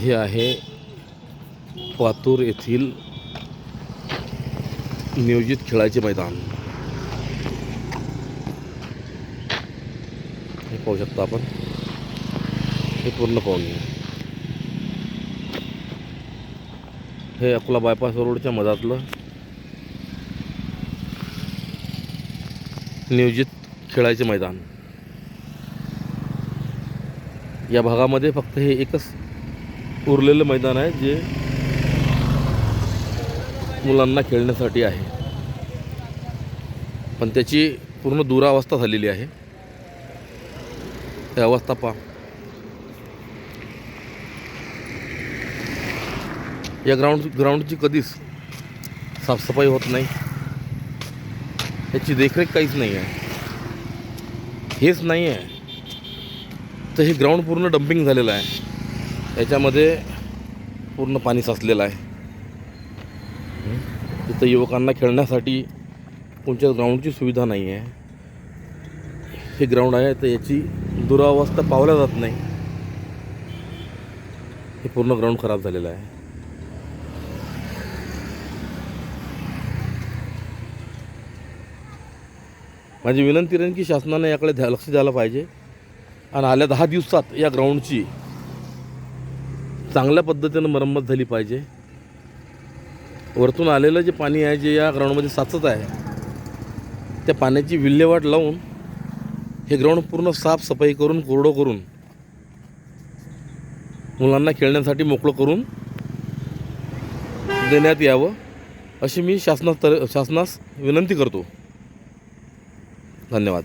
हे आहे पातूर येथील नियोजित खेळाचे मैदान. हे पाहू शकता आपण. हे पूर्ण पाहून हे अकोला बायपास रोडच्या मधातलं नियोजित खेळाचे मैदान. या भागामध्ये फक्त हे एकच उरलेलं मैदान आहे जे मुलांना खेळण्यासाठी आहे. पण त्याची पूर्ण दुरावस्था झालेली आहे. त्या अवस्था पहा. या ग्राउंड ग्राउंडची कधीच साफसफाई होत नाही. याची देखरेख काहीच नाही आहे. हेच नाही आहे. तर हे ग्राउंड पूर्ण डम्पिंग झालेलं आहे. याच्यामध्ये पूर्ण पाणी साचलेलं आहे. तिथं युवकांना खेळण्यासाठी कोणत्या ग्राउंडची सुविधा नाही आहे. हे ग्राउंड आहे तर याची दुरावस्था पावल्या जात नाही. हे पूर्ण ग्राउंड खराब झालेलं आहे. माझी विनंती राहील की शासनाने याकडे ध्या लक्ष द्यायला पाहिजे. आणि आल्या दहा दिवसात या ग्राउंडची चांगल्या पद्धतीनं मरम्मत झाली पाहिजे. वरतून आलेलं जे पाणी आहे जे या ग्राउंडमध्ये साचत आहे त्या पाण्याची विल्हेवाट लावून हे ग्राउंड पूर्ण साफसफाई करून कोरडं करून मुलांना खेळण्यासाठी मोकळं करून देण्यात यावं अशी मी शासनास तर शासनास विनंती करतो. धन्यवाद.